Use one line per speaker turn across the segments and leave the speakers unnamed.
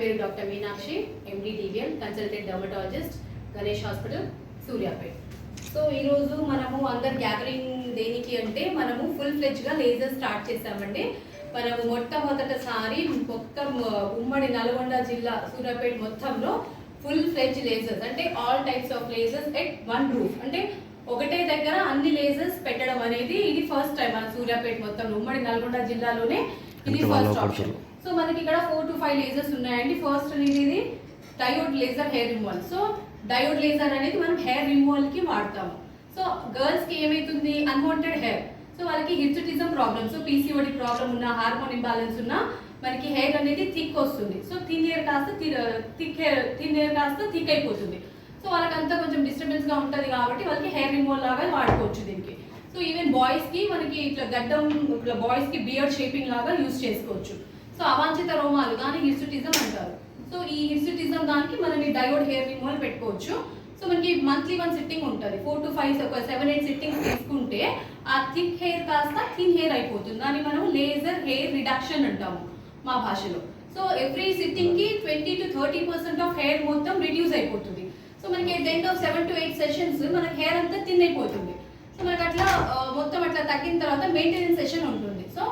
పేరు doctor Meenakshi MD DVL consultant dermatologist Ganesh hospital Suryapet. So ఈరోజు మనము అందరు గ్యాదరింగ్ దేనికి అంటే మనము ఫుల్ ఫ్లెడ్జ్గా లేజర్ స్టార్ట్ చేసామండి మనము మొట్టమొదటిసారి మొత్తం ఉమ్మడి నల్గొండ జిల్లా సూర్యాపేట మొత్తంలో ఫుల్ ఫ్లెడ్జ్ లేజర్స్ అంటే all types of lasers at one roof అంటే ఒకటే దగ్గర అన్ని లేజర్స్ పెట్టడం అనేది ఇది ఫస్ట్ టైం మన సూర్యాపేట మొత్తం ఉమ్మడి నల్గొండ జిల్లాలోనే ఇది ఫస్ట్ ఆప్షన్. సో మనకి ఇక్కడ ఫోర్ టు ఫైవ్ లేజర్స్ ఉన్నాయండి. ఫస్ట్ అనేది ఇది diode laser hair removal so diode laser అనేది మనం హెయిర్ రిమూవల్కి వాడతాము. సో గర్ల్స్కి ఏమైతుంది? అన్వాంటెడ్ హెయిర్ సో వాళ్ళకి hirsutism problem so PCOD problem ఉన్న హార్మోన్ ఇంబాలెన్స్ ఉన్న మనకి హెయిర్ అనేది థిక్ వస్తుంది. సో థిన్ హెయిర్ కాస్త థిక్ హెయిర్ థిన్ హెయిర్ కాస్త థిక్ అయిపోతుంది. సో వాళ్ళకంతా కొంచెం డిస్టర్బెన్స్గా ఉంటుంది కాబట్టి వాళ్ళకి హెయిర్ రిమూవల్ లాగా వాడుకోవచ్చు దీనికి. సో ఈవెన్ బాయ్స్కి మనకి ఇట్లా గడ్డం ఇట్లా బాయ్స్కి బియర్డ్ షేపింగ్ లాగా యూస్ చేసుకోవచ్చు. సో అవాంఛిత రోమాలు దాని హిర్సుటిజం అంటారు. సో ఈ హిర్సుటిజం దానికి మనం ఈ డయోడ్ హెయిర్ రిమూవల్ పెట్టుకోవచ్చు. సో మనకి మంత్లీ వన్ సిట్టింగ్ ఉంటుంది. ఫోర్ టు ఫైవ్ ఒక సెవెన్ ఎయిట్ సిట్టింగ్స్ తీసుకుంటే ఆ థిక్ హెయిర్ కాస్త థిన్ హెయిర్ అయిపోతుంది. దాన్ని మనం లేజర్ హెయిర్ రిడక్షన్ అంటాము మా భాషలో. So every సిట్టింగ్కి twenty to thirty percent of hair మొత్తం రిడ్యూస్ అయిపోతుంది. సో మనకి at end of seven to eight sessions మనకి హెయిర్ అంతా థిన్ అయిపోతుంది. సో మనకి అట్లా మొత్తం అట్లా తగ్గిన తర్వాత మెయింటెనెన్స్ సెషన్ ఉంటుంది. సో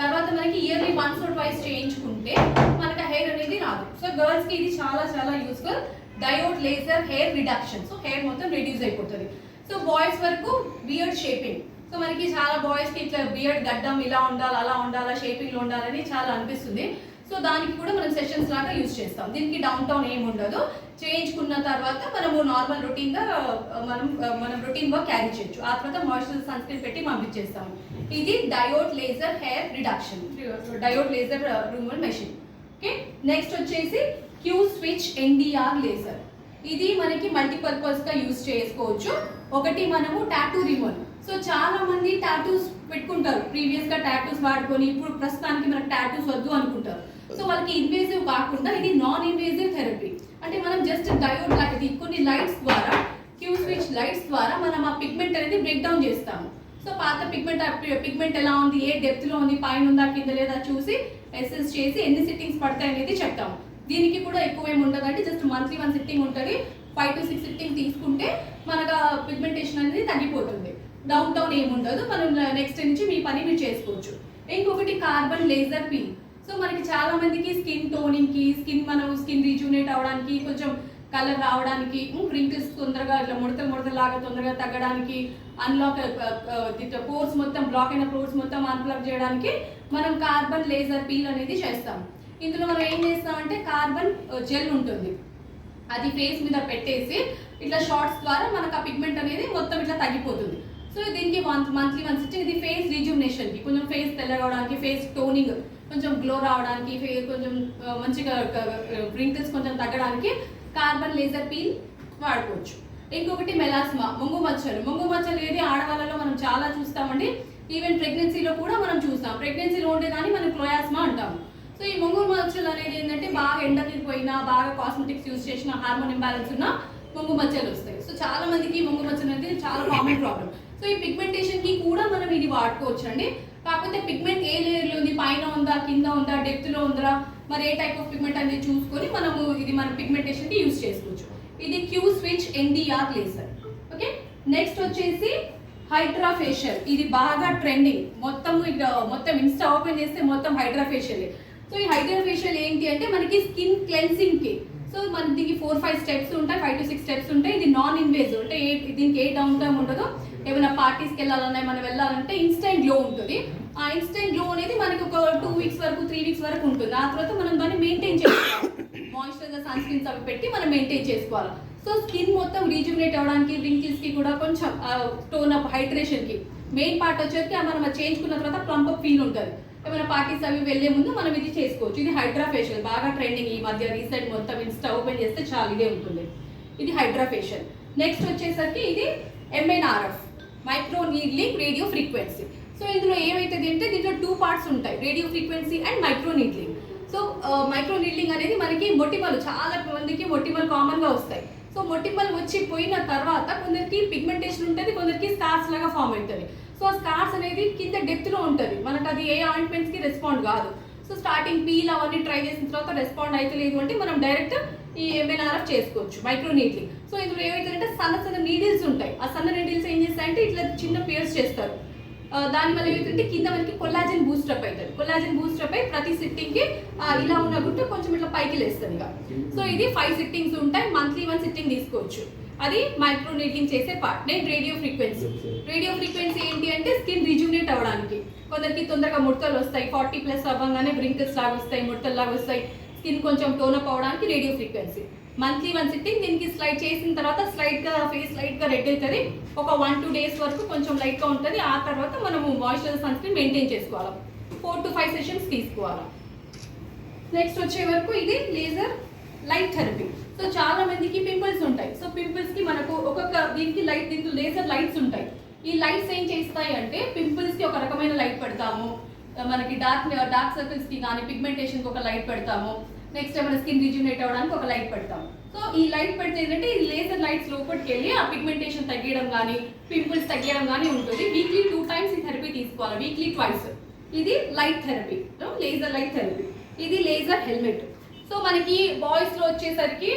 తర్వాత మనకి ఇయర్లీ వన్స్ ఆర్ ట్వైస్ చేయించుకుంటే మనకి హెయిర్ అనేది రాదు. సో గర్ల్స్కి ఇది చాలా చాలా useful diode laser hair reduction so hair మొత్తం రిడ్యూస్ అయిపోతుంది. సో బాయ్స్ వరకు బియర్డ్ షేపింగ్ సో మనకి చాలా బాయ్స్కి ఇట్లా బియర్డ్ గడ్డం ఇలా ఉండాలి అలా ఉండాలా షేపింగ్లో ఉండాలని చాలా అనిపిస్తుంది. సో దానికి కూడా మనం సెషన్స్ లాగా యూజ్ చేస్తాం. దీనికి డౌన్ టౌన్ ఏమి ఉండదు. చేయించుకున్న తర్వాత మనము నార్మల్ రొటీన్గా మనం మనం రొటీన్గా క్యారీ చేయొచ్చు. ఆ తర్వాత మాయిశ్చరైజర్ సన్ స్క్రీన్ పెట్టి పంపించేస్తాము. ఇది diode laser hair reduction diode laser removal machine okay next వచ్చేసి క్యూ స్విచ్ ఎన్డిఆర్ లేజర్ ఇది మనకి మల్టీపర్పస్గా యూజ్ చేసుకోవచ్చు. ఒకటి మనము టాటూ రిమూవల్ సో చాలా మంది టాటూస్ పెట్టుకుంటారు ప్రీవియస్గా టాటూస్ వాడుకొని ఇప్పుడు ప్రస్తుతానికి మనకు టాటూస్ వద్దు అనుకుంటారు. సో వాళ్ళకి ఇన్వేజివ్ కాకుండా ఇది నాన్ ఇన్వేజివ్ థెరపీ అంటే మనం జస్ట్ డయోడ్ ఇది కొన్ని లైట్స్ ద్వారా క్యూ స్విచ్ లైట్స్ ద్వారా మనం ఆ పిగ్మెంట్ అనేది బ్రేక్ డౌన్ చేస్తాము. సో పాత పిగ్మెంట్ పిగ్మెంట్ ఎలా ఉంది ఏ డెప్త్లో ఉంది పైన ఉందా కింద లేదా చూసి ఎస్ఎస్ చేసి ఎన్ని సిట్టింగ్స్ పడతాయి అనేది చెప్తాము. దీనికి కూడా ఎక్కువ ఏమి ఉండదు అంటే జస్ట్ మంత్లీ వన్ సిట్టింగ్ ఉంటుంది. ఫైవ్ టు సిక్స్ సిట్టింగ్ తీసుకుంటే మనకు పిగ్మెంటేషన్ అనేది తగ్గిపోతుంది. డౌన్ టౌన్ ఏమి ఉండదు మనం నెక్స్ట్ నుంచి మీ పని మీరు చేసుకోవచ్చు. ఇంకొకటి కార్బన్ లేజర్ పీ సో మనకి చాలా మందికి స్కిన్ టోనింగ్కి స్కిన్ మనం స్కిన్ రిజ్యూనేట్ అవడానికి కొంచెం కలర్ రావడానికి రింకిల్స్ తొందరగా ఇట్లా ముడతలు ముడతలు లాగా తొందరగా తగ్గడానికి అన్లాక్ పోర్స్ uh, uh, మొత్తం బ్లాక్ అయిన పోర్స్ మొత్తం అన్బ్లాక్ చేయడానికి మనం కార్బన్ లేజర్ పీల్ అనేది చేస్తాం. ఇందులో మనం ఏం చేస్తామంటే కార్బన్ జెల్ uh, ఉంటుంది. అది ఫేస్ మీద పెట్టేసి ఇట్లా షార్ట్స్ ద్వారా మనకు ఆ పిగ్మెంట్ అనేది మొత్తం ఇట్లా తగ్గిపోతుంది. సో దీనికి మంత్ మంత్లీ వన్స్ ఇచ్చి ఇది ఫేస్ రిజ్యూమినేషన్కి కొంచెం ఫేస్ తెల్లగవడానికి ఫేస్ టోనింగ్ కొంచెం గ్లో రావడానికి ఫేస్ కొంచెం మంచిగా రింకిల్స్ కొంచెం తగ్గడానికి కార్బన్ లేజర్ పీల్ వాడుకోవచ్చు. ఇంకొకటి మెలాస్మా ముంగు మచ్చలు. ముంగు మచ్చలు ఏది ఆడవాళ్ళలో మనం చాలా చూస్తామండి. ఈవెన్ ప్రెగ్నెన్సీలో కూడా మనం చూస్తాం. ప్రెగ్నెన్సీలో ఉండేదాన్ని మనం క్లోయాస్మా అంటాము. సో ఈ ముంగు మచ్చలు అనేది ఏంటంటే బాగా ఎండకి పోయినా బాగా కాస్మెటిక్స్ యూజ్ చేసిన హార్మోన్ ఇంబ్యాలెన్స్ ఉన్న ముంగు మచ్చలు వస్తాయి. సో చాలా మందికి ముంగు మచ్చలు అనేది చాలా కామన్ ప్రాబ్లం సో ఈ పిగ్మెంటేషన్కి కూడా మనం ఇది వాడుకోవచ్చు అండి కాకపోతే పిగ్మెంట్ ఏ లేయర్లో ఉంది? పైన ఉందా? కింద ఉందా? డెప్త్లో ఉందా? మరి ఏ టైప్ ఆఫ్ పిగ్మెంట్ అనేది చూసుకొని మనము ఇది మన పిగ్మెంటేషన్కి యూజ్ చేసుకోవచ్చు. ఇది Q switch NDR laser okay next వచ్చేసి హైడ్రా ఫేషియల్ ఇది బాగా ట్రెండింగ్ మొత్తం ఇక మొత్తం ఇన్స్టా ఓపెన్ చేస్తే మొత్తం హైడ్రా ఫేషియల్ సో ఈ హైడ్రా ఫేషియల్ ఏంటి అంటే మనకి స్కిన్ క్లెన్సింగ్కి. సో మన దీనికి ఫోర్ ఫైవ్ స్టెప్స్ ఉంటాయి ఫైవ్ టు సిక్స్ స్టెప్స్ ఉంటాయి. ఇది నాన్ ఇన్వేజివ్ అంటే ఏ దీనికి ఏ డౌన్ టైమ్ ఉండదు ఏమైనా పార్టీస్కి వెళ్ళాలన్నా మనం వెళ్ళాలంటే ఇన్స్టెంట్ గ్లో ఉంటుంది. ఆ ఇన్స్టెంట్ గ్లో అనేది మనకి ఒక టూ వీక్స్ వరకు త్రీ వీక్స్ వరకు ఉంటుంది. ఆ తర్వాత మనం దాన్ని మెయింటైన్ చేసుకోవాలి. మాయిశ్చరైజర్ సన్ స్క్రీన్స్ అవి పెట్టి మనం మెయింటైన్ చేసుకోవాలి. సో స్కిన్ మొత్తం రీజునేట్ అవ్వడానికి రింకిల్స్కి కూడా కొంచెం టోన్ అప్ హైడ్రేషన్కి మెయిన్ పార్ట్ వచ్చేసి మనం అది చేయించుకున్న తర్వాత ప్లంప్ అప్ ఫీల్ ఉంటుంది. ఏమైనా పార్టీస్ అవి వెళ్ళే ముందు మనం ఇది చేసుకోవచ్చు. ఇది హైడ్రా ఫేషియల్ బాగా ట్రెండింగ్ ఈ మధ్య రీసెంట్ మొత్తం ఇన్స్టా ఓపెన్ చేస్తే చాలా ఇదే ఉంటుంది. ఇది హైడ్రా ఫేషియల్ నెక్స్ట్ వచ్చేసరికి ఇది MNRF micro needling radio frequency so ఇందులో ఏమైతుంది అంటే దీంట్లో టూ పార్ట్స్ ఉంటాయి. Radio frequency and micro needling so micro needling అనేది మనకి మొటిమలు చాలా మందికి మొటిమలు కామన్గా వస్తాయి. సో మొటిమలు వచ్చి పోయిన తర్వాత కొందరికి పిగ్మెంటేషన్ ఉంటుంది కొందరికి స్కార్స్ లాగా ఫామ్ అవుతుంది. సో ఆ స్కార్స్ అనేది కింద డెప్త్లో ఉంటుంది. మనకు అది ఏ ఆయింట్మెంట్స్కి రెస్పాండ్ కాదు. సో స్టార్టింగ్ పీల్ అవన్నీ ట్రై చేసిన తర్వాత రెస్పాండ్ అయితే లేదు అంటే మనం డైరెక్ట్ ఈ ఎంఎన్ఆర్ఎఫ్ చేసుకోవచ్చు మైక్రో నీడ్లింగ్ సో ఇందులో ఏమైతుందంటే సన్న సన్న నీడిల్స్ ఉంటాయి. ఆ సన్న నీడిల్స్ ఏం చేస్తాయంటే ఇట్లా చిన్న పేర్స్ చేస్తారు. దాని వల్ల ఏమైతుందంటే కింద మనకి కొల్లాజన్ బూస్టప్ అవుతుంది. కొల్లాజన్ బూస్టప్ అయి ప్రతి సిట్టింగ్కి ఆ, ఇలా ఉన్న గుట్ట కొంచెం ఇట్లా పైకి లేస్తుంది ఇక. సో ఇది ఫైవ్ సిట్టింగ్స్ ఉంటాయి. మంత్లీ వన్ సిట్టింగ్ తీసుకోవచ్చు. అది మైక్రో నీడ్లింగ్ చేసే పార్ట్ నేను రేడియో ఫ్రీక్వెన్సీ రేడియో ఫ్రీక్వెన్సీ ఏంటి అంటే స్కిన్ రిజ్యూనేట్ అవ్వడానికి. కొందరికి తొందరగా ముడతలు వస్తాయి. ఫార్టీ ప్లస్ అవ్వగానే బ్రింకిల్స్ లాగా వస్తాయి ముడతలు లాగా వస్తాయి. స్కిన్ కొంచెం టోన్ అప్ అవ్వడానికి radio frequency monthly one sitting దీనికి స్లైడ్ చేసిన తర్వాత స్లైట్గా ఫేస్ లైట్గా రెడ్ అవుతుంది. ఒక వన్ టూ డేస్ వరకు కొంచెం లైట్గా ఉంటుంది. ఆ తర్వాత మనము మాయిశ్చరైజర్ సన్ స్క్రీన్ మెయింటైన్ చేసుకోవాలి. ఫోర్ టు ఫైవ్ సెషన్స్ తీసుకోవాలి. నెక్స్ట్ వచ్చే వరకు ఇది లేజర్ లైట్ థెరపీ సో చాలా మందికి పింపుల్స్ ఉంటాయి. సో పింపుల్స్కి మనకు ఒక్కొక్క దీనికి లైట్ దీంట్లో లేజర్ లైట్స్ ఉంటాయి. ఈ లైట్స్ ఏం చేస్తాయి అంటే పింపుల్స్కి ఒక రకమైన లైట్ పెడతాము. మనకి డార్క్ డార్క్ సర్కిల్స్కి కానీ పిగ్మెంటేషన్కి ఒక లైట్ పెడతాము. నెక్స్ట్ ఏమైనా స్కిన్ రిజ్యూనేట్ అవ్వడానికి ఒక లైట్ పెడతాం. సో ఈ లైట్ పెడితే ఏంటంటే ఈ లేజర్ లైట్స్ లోపలికి వెళ్ళి ఆ పిగ్మెంటేషన్ తగ్గడం కానీ పింపుల్స్ తగ్గడం కానీ ఉంటుంది. వీక్లీ టూ టైమ్స్ ఈ థెరపీ తీసుకోవాలి. వీక్లీ ట్వైస్ ఇది light therapy laser light therapy ఇది లేజర్ హెల్మెట్ సో మనకి బాయ్స్లో వచ్చేసరికి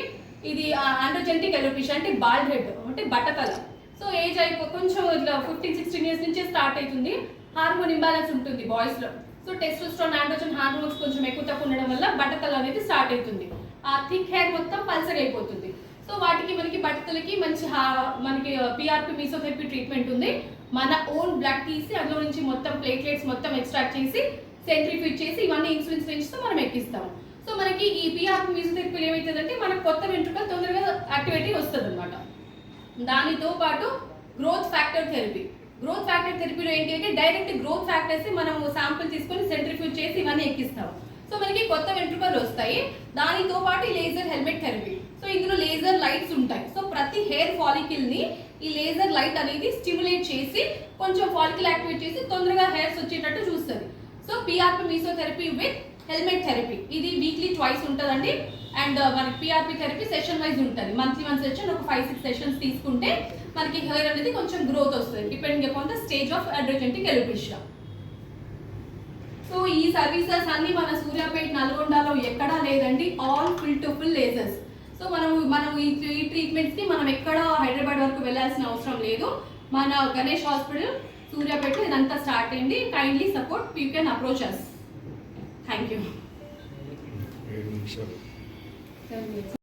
ఇది ఆండ్రోజెంటిక్ ఎలోపిషియా అంటే బాల్డ్ హెడ్ అంటే బట్టతల. సో ఏజ్ అయిపో కొంచెం ఇట్లా ఫిఫ్టీన్ సిక్స్టీన్ ఇయర్స్ నుంచే స్టార్ట్ అవుతుంది. హార్మోన్ ఇంబ్యాలెన్స్ ఉంటుంది బాయ్స్లో సో టెస్టోస్ట్రాన్ ఆండ్రోజన్ హార్మోన్స్ కొంచెం ఎక్కువ తక్కువ ఉండడం వల్ల బట్టతల అనేది స్టార్ట్ అవుతుంది. ఆ థిక్ హెయిర్ మొత్తం పల్సర్ అయిపోతుంది. సో వాటికి మనకి బట్టతలకి మంచి హా- మనకి పిఆర్పి మీసోథెరపీ ట్రీట్మెంట్ ఉంది. మన ఓన్ బ్లడ్ తీసి అందులో నుంచి మొత్తం ప్లేట్లెట్స్ మొత్తం ఎక్స్ట్రాక్ట్ చేసి సెంట్రిఫ్యూజ్ చేసి ఇవన్నీ ఇన్సులిన్స్ పెంచుతూ మనం ఎక్కిస్తాం. సో మనకి ఈ పిఆర్పి మీసోథెరపీలు ఏమవుతుందంటే మనకు కొత్త వెంట్రుకలు తొందరగా యాక్టివిటీ వస్తుంది అనమాట దానితో పాటు growth factor therapy growth factor థెరపీలో ఏంటి అంటే డైరెక్ట్ గ్రోత్ ఫ్యాక్టర్స్ మనం శాంపుల్ తీసుకొని సెంట్రిఫ్యూజ్ చేసి ఇవన్నీ ఎక్కిస్తాం సో మనకి కొత్త వెంట్రుకలు వస్తాయి. దానితో పాటు ఈ లేజర్ హెల్మెట్ థెరపీ సో ఇందులో లేజర్ లైట్స్ ఉంటాయి. సో ప్రతి హెయిర్ ఫాలికల్ని ఈ లేజర్ లైట్ అనేది స్టిమ్యులేట్ చేసి కొంచెం ఫాలికల్ యాక్టివేట్ చేసి తొందరగా హెయిర్స్ వచ్చేటట్టు చూస్తుంది. So PRP mesotherapy with helmet therapy ఇది వీక్లీ ట్వైస్ ఉంటుందండి. అండ్ uh, మనకి పిఆర్పి థెరపీ సెషన్ వైజ్ ఉంటుంది. మంత్లీ వన్ సెషన్ ఒక ఫైవ్ సిక్స్ సెషన్స్ తీసుకుంటే మనకి హెయిర్ అనేది కొంచెం గ్రోత్ వస్తుంది. Depending upon the stage of androgenetic alopecia so ఈ సర్వీసెస్ అన్ని మన సూర్యాపేట నల్గొండలో ఎక్కడా లేదండి. All full to full lasers so మనం మనం ఈ ఈ ట్రీట్మెంట్స్కి మనం ఎక్కడ హైదరాబాద్ వరకు వెళ్ళాల్సిన అవసరం లేదు. మన గణేష్ హాస్పిటల్ సూర్యాపేట ఇదంతా స్టార్ట్ అయింది. Kindly support you can approach us thank you
Tell.